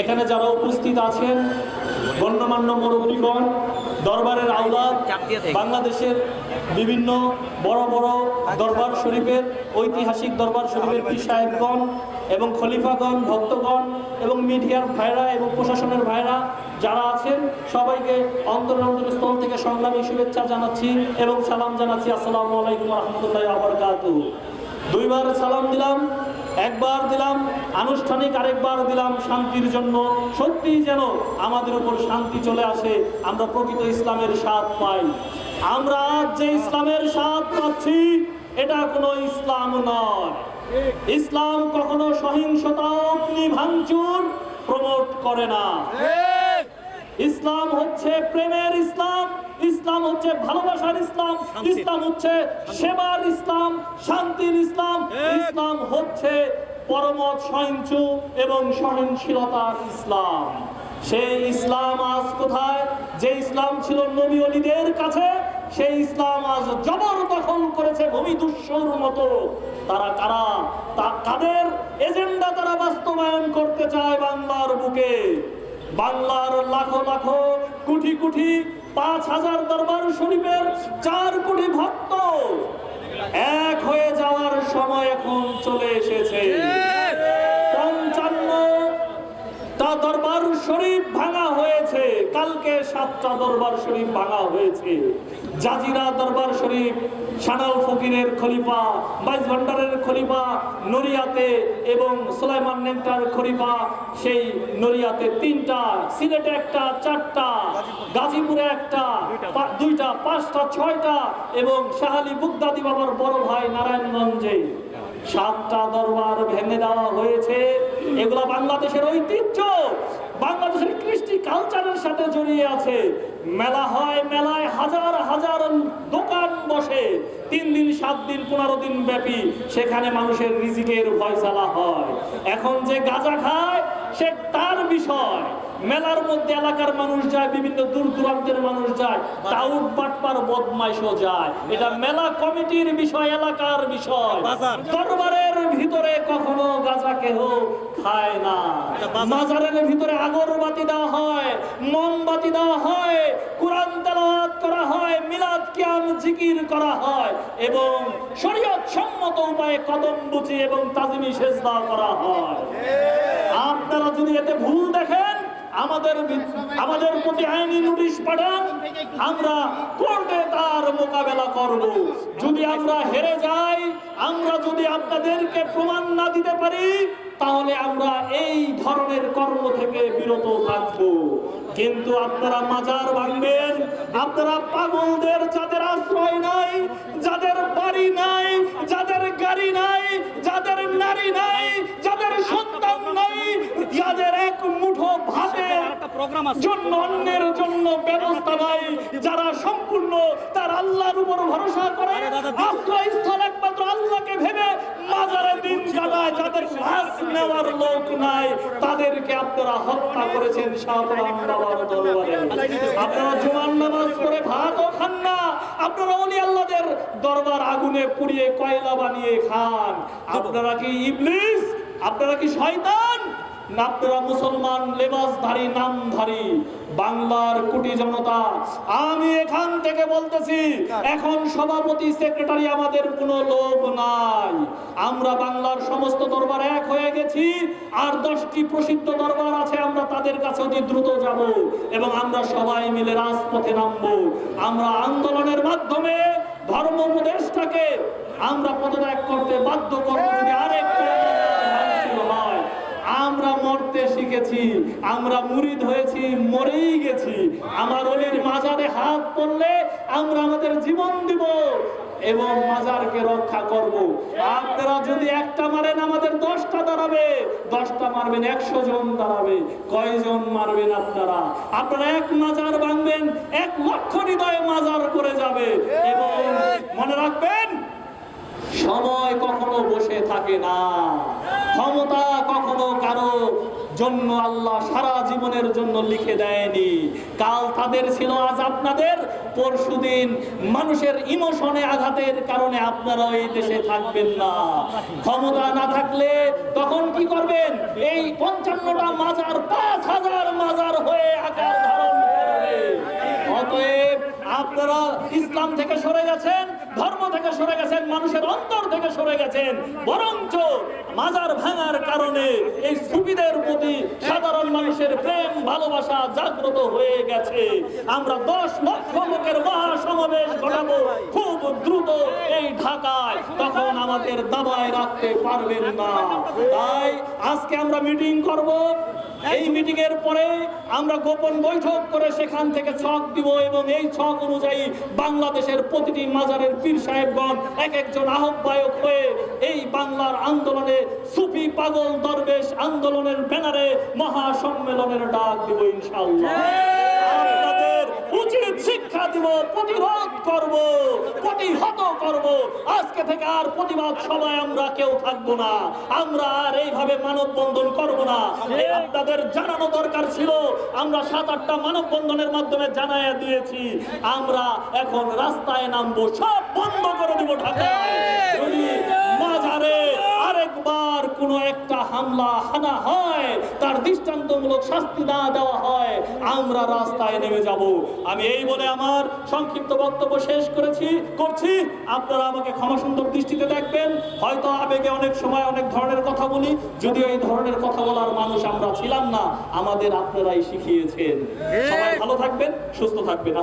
এখানে যারা উপস্থিত আছেন, গণ্যমান্য মুরব্বীগণ, দরবারের আওলাদ, বাংলাদেশের বিভিন্ন বড় বড় দরবার শরীফের, ঐতিহাসিক দরবার শরীফের পীর সাহেবগণ এবং খলিফাগণ, ভক্তগণ এবং মিডিয়ার ভাইরা এবং প্রশাসনের ভাইরা যারা আছেন, সবাইকে অন্তর অন্তরস্থল থেকে সংগ্রামী শুভেচ্ছা জানাচ্ছি এবং সালাম জানাচ্ছি। আসসালামু আলাইকুম রহমতুল্লাহ আবরকাতুহু দুইবার সালাম দিলাম। একবার দিলাম আনুষ্ঠানিক আরেকবার দিলাম শান্তির জন্য। সত্যি যেন আমাদের উপর শান্তি চলে আসে আমরা প্রকৃত ইসলামের স্বাদ পাই। আমরা আজ যে ইসলামের স্বাদ পাচ্ছি এটা কোনো ইসলাম নয়। ইসলাম কখনো সহিংসতা অগ্নি ভাঙচুর প্রমোট করে না। ইসলাম হচ্ছে প্রেমের ইসলাম ইসলাম হচ্ছে ভালোবাসার ইসলাম ইসলাম হচ্ছে সেবার ইসলাম শান্তির ইসলাম। ইসলাম হচ্ছে পরমত সহিংসু এবং সহনশীলতার ইসলাম। সেই ইসলাম আজ কোথায়? যে ইসলাম ছিল নবী অলিদের কাছে সেই ইসলাম আজ জবরদখল করেছে ভূমি দুঃসর মতো। তারা কারা? তা কাদের এজেন্ডা তারা বাস্তবায়ন করতে চায় বাংলার বুকে? বাংলার লাখো লাখো কোটি কোটি পাঁচ হাজার দরবার শরীফের চার কোটি ভক্ত এক হয়ে যাওয়ার সময় এখন চলে এসেছে। পঞ্চান্ন তা দরবার শরীফ কালকে সাতটা দরবার শরীফ ভাঙা হয়েছে। জাজিরা দরবার শরীফ, সানাল ফকিরের খলিফা, বাইশ ভান্ডারের খলিফা নরিয়াতে এবং সুলাইমান নেংটার খলিফা, সেই নরিয়াতে তিনটা, সিলেটে একটা, চারটা, গাজীপুরে একটা দুইটা, পাঁচটা, ছয়টা এবং শাহালি বুগদাদি বাবার বড় ভাই নারায়ণগঞ্জে। সাতটা দরবার ভেঙে দেওয়া হয়েছে। এগুলো বাংলাদেশের ঐতিহ্য। বাংলাদেশের কৃষ্টি কালচারের সাথে জড়িয়ে আছে। মেলা হয়, মেলায় হাজার হাজার দোকান বসে। তিন দিন, সাত দিন, পনেরো দিন ব্যাপী সেখানে মানুষের রিজিকের ভয়সালা হয়। এখন যে গাঁজা খায় সে তার বিষয়। মেলার মধ্যে এলাকার মানুষ যায় বিভিন্ন দূর দূরান্তের মানুষ যায় টাউট বাটপার বদমাইশও যায়। এটা মেলা কমিটির বিষয় এলাকার বিষয়। দরবারের ভিতরে কখনো গাঁজা কেহ খায় না। মাজারের ভিতরে আগরবাতি দেওয়া হয় মোমবাতি দেওয়া হয় কোরআন তেলাওয়াত করা হয় মিলাদ কিয়াম জিকির করা হয় এবং শরীয়ত সম্মত উপায়ে কদম বুঝি এবং তাজিমি সেজদা করা হয়। আপনারা যদি এতে ভুল দেখেন, আমাদের আমাদের প্রতি আইনি নোটিশ পাঠান, আমরা কোর্টে তার মোকাবেলা করব। যদি আমরা হেরে যাই, আমরা যদি আপনাদেরকে প্রমাণ না দিতে পারি, তাহলে আমরা এই ধরনের কর্ম থেকে বিরত থাকব। কিন্তু আপনারা মাজার ভাঙবেন, আপনারা পাগলদের যাদের আশ্রয় নাই, যাদের বাড়ি নাই, যাদের গাড়ি নাই, যাদের নারী নাই যাদের এক মুঠো ভাতের প্রোগ্রাম জন্য অন্যের জন্য ব্যবস্থা নাই যারা সম্পূর্ণ তার আল্লাহর উপর ভরসা করে আশ্রয়স্থল একমাত্র আল্লাহকে ভেবে মাজারে দিন কাটায় যাদের লাশ নেওয়ার লোক নাই তাদেরকে আপনারা হত্যা করেছেন শাহজাহান বাবার দরবারে। আপনারা জুমার নামাজ পড়ে ভাতও খান না আপনারা অলি আল্লাহদের দরবার আগুনে পুড়িয়ে কয়লা বানিয়ে খান। আপনারা কি ইবলিস? আপনারা কি শয়তান? আপনারা মুসলমান লেবাসধারী নামধারী, বাংলার কোটি জনতা, আমি এখান থেকে বলতেছি, এখন সভাপতি, সেক্রেটারি আমাদের কোনো লোভ নাই। আমরা বাংলার সমস্ত দরবার এক হয়ে গেছি, আর দশটি প্রসিদ্ধ দরবার আছে, আমরা তাদের কাছে অতি দ্রুত যাব এবং আমরা সবাই মিলে রাজপথে নামবো। আমরা আন্দোলনের মাধ্যমে ধর্ম উপদেশটাকে আমরা পদত্যাগ করতে বাধ্য করব যদি আমরা মরতে শিখেছি, আমরা মুরিদ হয়েছি, মরেই গেছি। আমার অলির মাজারে হাত পড়লে আমরা আমাদের জীবন দিব এবং মাজারকে রক্ষা করব। আপনারা যদি একটা মারেন, আমাদের দশটা দাঁড়াবে। দশটা মারবেন, একশো জন দাঁড়াবে। কয়জন মারবেন আপনারা? আপনারা এক মাজার ভাঙবেন, এক লক্ষ হৃদয়ে মাজার করে যাবে। এবং মনে রাখবেন সময় কখনো বসে থাকে না। ক্ষমতা কখনো কারও জন্য আল্লাহ সারা জীবনের জন্য লিখে দেয়নি। কাল তাদের ছিল, আজ আপনাদের। পরশুদিন মানুষের ইমোশনে আঘাতের কারণে আপনারা এই দেশে থাকবেন না। ক্ষমতা না থাকলে তখন কি করবেন? এই পঞ্চান্নটা মাজার, পাঁচ হাজার মাজার হয়ে আকার ধারণ করবে। অতএব আপনারা ইসলাম থেকে সরে গেছেন, ধর্ম থেকে অন্তর থেকে সরে গেছেন। বরঞ্চ মাজার ভাঙার কারণে এই সুবিধের প্রতি সাধারণ মানুষের প্রেম, ভালোবাসা জাগ্রত হয়ে গেছে। আমরা দশ লক্ষ লোকের মহাসমাবেশ ঘটাবো খুব দ্রুত এই ঢাকায়। তখন আমাদের দাবায় রাখতে পারবেন না। তাই আজকে আমরা মিটিং করব। এই মিটিং এর পরে আমরা গোপন বৈঠক করে সেখান থেকে ছক দিব এবং এই ছক অনুযায়ী বাংলাদেশের প্রতিটি মাজারের পীর সাহেবগণ এক একজন আহ্বায়ক হয়ে এই বাংলার আন্দোলনে সুফি পাগল দরবেশ আন্দোলনের ব্যানারে মহাসম্মেলনের ডাক দিব ইনশাআল্লাহ। দিব প্রতিরোধ করব, প্রতিহত করব। আজকে থেকে আর প্রতিবাদ সবাই আমরা কেউ থাকব না। আমরা আর এইভাবে মানববন্ধন করব না। আপনাদের জানানো দরকার ছিল, আমরা সাত আটটা মানববন্ধনের মাধ্যমে জানাইয়া দিয়েছি। আমরা এখন রাস্তায় নামবো, সব বন্ধ করে দিব ঢাকায়। কোনো একটা হামলা, হানা হয়, তার দৃষ্টান্তমূলক শাস্তি না দেওয়া হয়, আমরা রাস্তায় নেমে যাব। আমি এই বলে আমার সংক্ষিপ্ত বক্তব্য শেষ করেছি, করছি। আপনারা আমাকে ক্ষমা সুন্দর দৃষ্টিতে দেখবেন। হয়তো আবেগে অনেক সময় অনেক ধরনের কথা বলি, যদিও এই ধরনের কথা বলার মানুষ আমরা ছিলাম না, আমাদের আপনারাই শিখিয়েছেন। সবাই ভালো থাকবেন, সুস্থ থাকবেন।